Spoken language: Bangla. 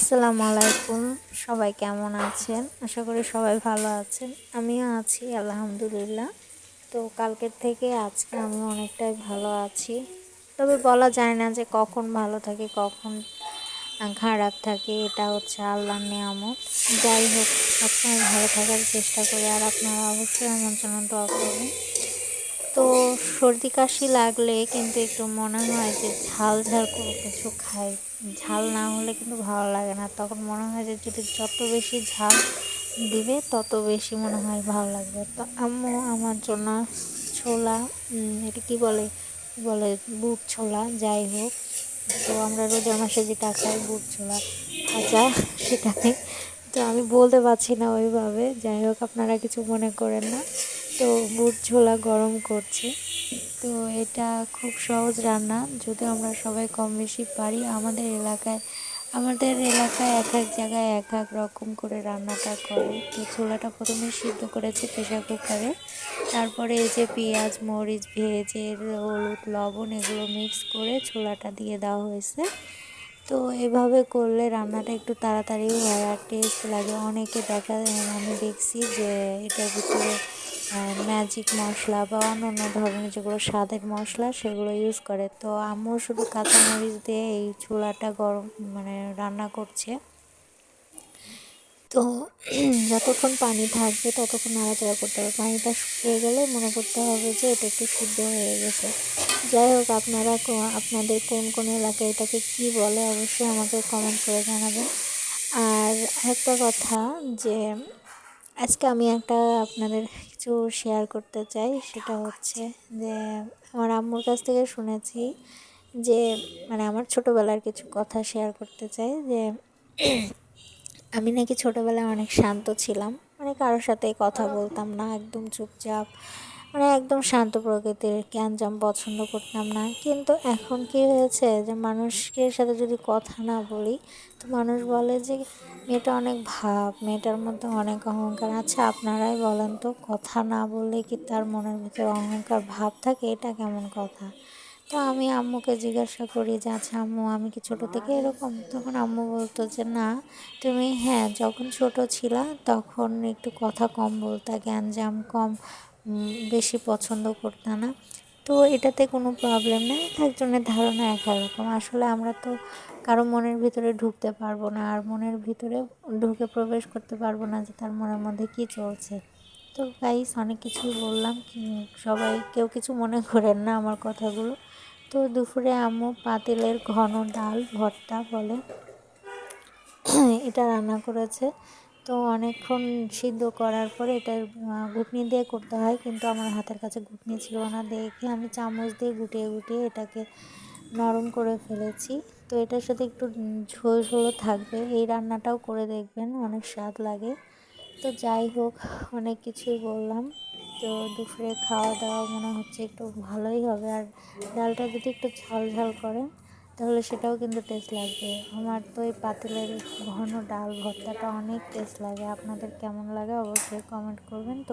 আসসালামু আলাইকুম সবাই কেমন আছেন? আশা করি সবাই ভালো আছেন। আমিও আছি, আলহামদুলিল্লাহ। তো কালকের থেকে আজকে আমি অনেকটাই ভালো আছি। তবে বলা যায় না যে কখন ভালো থাকে, কখন খারাপ থাকে, এটা হচ্ছে আল্লাহর নিয়ামত। যাই হোক সবসময় ভালো থাকার চেষ্টা করি, আর আপনারা অবশ্যই আমার দোয়া করবেন। তো সর্দি কাশি লাগলে কিন্তু একটু মনে হয় যে ঝাল ঝাল কোনো কিছু খাই। ঝাল না হলে কিন্তু ভালো লাগে না। তখন মনে হয় যে যদি যত বেশি ঝাল দিবে, তত বেশি মনে হয় ভালো লাগবে। তো আম্মু আমার জন্য ছোলা এটা কি বলে? বলে বুট ছোলা, যাই হোক। তো আমরা রোজার মাসে যেটা খাই, বুট ছোলা, ভাজা সেটাকে তো আমি বলতে পারছি না ওইভাবে। যাই হোক, আপনারা কিছু মনে করেন না। তো বুট ছোলা গরম করছে। তো এটা খুব সহজ রান্না যদি আমরা সবাই কম বেশি পারি। আমাদের এলাকায় আমাদের এলাকায় এক এক জায়গায় এক এক রকম করে রান্নাটা করে। তো ছোলাটা প্রথমে সিদ্ধ করেছে প্রেশার কুকারে। তারপরে এই যে পেঁয়াজ, মরিচ, ভেজে, হলুদ, লবণ এগুলো মিক্স করে ছোলাটা দিয়ে দেওয়া হয়েছে। তো এভাবে করলে রান্নাটা একটু তাড়াতাড়ি হয় আর টেস্ট লাগে। অনেকে দেখা আমি দেখছি যে এটার ভিতরে ম্যাজিক মশলা বা অন্য অন্য ধরনের যেগুলো স্বাদের মশলা সেগুলো ইউজ করে। তো আম্মু শুধু কাঁচামরিচ দিয়ে এই চুলাটা গরম মানে রান্না করছে। তো যতক্ষণ পানি থাকবে ততক্ষণ নাড়াচাড়া করতে হবে। পানিটা শুকিয়ে গেলে মনে করতে হবে যে এটা একটু শুদ্ধ হয়ে গেছে। যাই হোক, আপনারা আপনাদের কোন কোন এলাকায় এটাকে কি বলে অবশ্যই আমাকে কমেন্ট করে জানাবেন। আর একটা কথা যে আজকে আমি একটা আপনাদের কিছু শেয়ার করতে চাই। সেটা হচ্ছে যে, আমার আম্মুর কাছ থেকে শুনেছি যে মানে আমার ছোটোবেলার কিছু কথা শেয়ার করতে চাই যে, আমি নাকি ছোটোবেলায় অনেক শান্ত ছিলাম। মানে কারোর সাথে কথা বলতাম না, একদম চুপচাপ। মানে একদম শান্ত প্রকৃতির গ্যাঞ্জাম পছন্দ করতাম না। কিন্তু এখন কি হয়েছে যে মানুষের সাথে যদি কথা না বলি, তো মানুষ বলে যে মেয়েটা অনেক ভাব, মেয়েটার মধ্যে অনেক অহংকার। আচ্ছা আপনারাই বলেন তো, কথা না বললে কি তার মনের ভিতরে অহংকার ভাব থাকে? এটা কেমন কথা? তো আমি আম্মুকে জিজ্ঞাসা করি যে আচ্ছা আম্মু, আমি কি ছোটো থেকে এরকম? তখন আম্মু বলতো যে, না। তুমি হ্যাঁ যখন ছোট ছিলা, তখন একটু কথা কম বলতা জ্ঞানজাম কম। বেশি পছন্দ করতো না। তো এটাতে কোনো প্রবলেম নেই। এক একজনের ধারণা রকম। আসলে আমরা তো কারও মনের ভিতরে ঢুকতে পারব না আর মনের ভিতরে ঢুকে প্রবেশ করতে পারব না যে তার মনের মধ্যে কী চলছে। তো গাইস অনেক কিছুই বললাম। সবাই কেউ কিছু মনে করেন না আমার কথাগুলো। তো দুপুরে আম্মু পাতিলের ঘন ডাল, ভর্তা বলে। এটা রান্না করেছে। তো অনেকক্ষণ সিদ্ধ করার পরে এটা ঘুটনি দিয়ে করতে হয়, কিন্তু আমার হাতের কাছে ঘুটনি ছিল না। দেখে আমি চামচ দিয়ে গুটিয়ে গুটিয়ে এটাকে নরম করে ফেলেছি। তো এটার সাথে একটু ঝোল ঝোলও থাকবে। এই রান্নাটাও করে দেখবেন, অনেক স্বাদ লাগে। তো যাই হোক, অনেক কিছুই বললাম। তো দুপুরে খাওয়া দাওয়া মনে হচ্ছে একটু ভালোই হবে। আর ডালটা যদি একটু ঝাল ঝাল করেন তাহলে সেটাও কিন্তু টেস্ট লাগবে। আমার তো এই পাতিলের ঘন ডাল ভর্তাটা অনেক টেস্ট লাগে। আপনাদের কেমন লাগে অবশ্যই কমেন্ট করবেন। তো